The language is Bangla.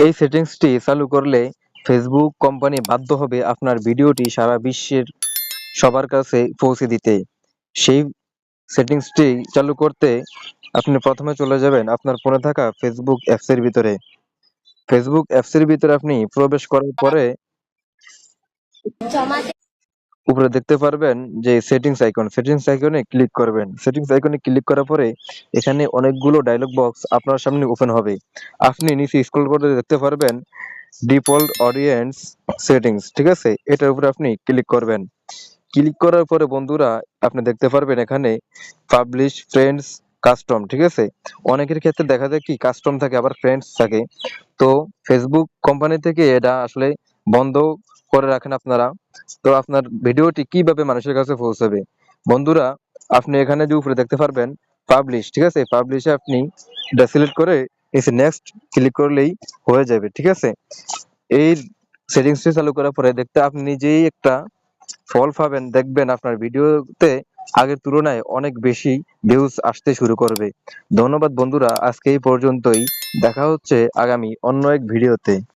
এই সেটিংসটি চালু করলে ফেসবুক কোম্পানি বাধ্য হবে আপনার ভিডিওটি সারা বিশ্বের সবার কাছে পৌঁছে দিতে। সেই সেটিংসটি চালু করতে আপনি প্রথমে চলে যাবেন আপনার ফোনে থাকা ফেসবুক অ্যাপসের ভিতরে। ফেসবুক অ্যাপসের ভিতরে আপনি প্রবেশ করার পরে উপরে দেখতে পারবেন যে সেটিংস আইকন সেটিংস আইকনে ক্লিক করবেন। সেটিংস আইকনে ক্লিক করার পরে এখানে অনেকগুলো ডায়লগ বক্স আপনার সামনে ওপেন হবে। আপনি নিচে স্ক্রল করে দেখতে পারবেন ডিফল্ট অডিয়েন্স সেটিংস ঠিক আছে? এটার উপরে আপনি ক্লিক করবেন। ক্লিক করার পরে বন্ধুরা আপনি দেখতে পারবেন এখানে পাবলিশ ফ্রেন্ডস কাস্টম ঠিক আছে? অনেকের ক্ষেত্রে দেখা যায় কি কাস্টম থাকে, আবার ফ্রেন্ডস থাকে। তো ফেসবুক কোম্পানি থেকে এটা আসলে বন্ধ করে রাখেন আপনারা। তো আপনার ভিডিওটি কীভাবে মানুষের কাছে পৌঁছাবে? বন্ধুরা, আপনি এখানে যে উপরে দেখতে পারবেন পাবলিশ ঠিক আছে? পাবলিশে আপনি এটা সিলেক্ট করে এসে নেক্সট ক্লিক করলেই হয়ে যাবে, ঠিক আছে? এই সেটিংসটি চালু করার পরে দেখতে আপনি নিজেই একটা ফল পাবেন, দেখবেন আপনার ভিডিওতে আগের তুলনায় অনেক বেশি ভিউজ আসতে শুরু করবে। ধন্যবাদ বন্ধুরা, আজকে এই পর্যন্তই। দেখা হচ্ছে আগামী অন্য এক ভিডিওতে।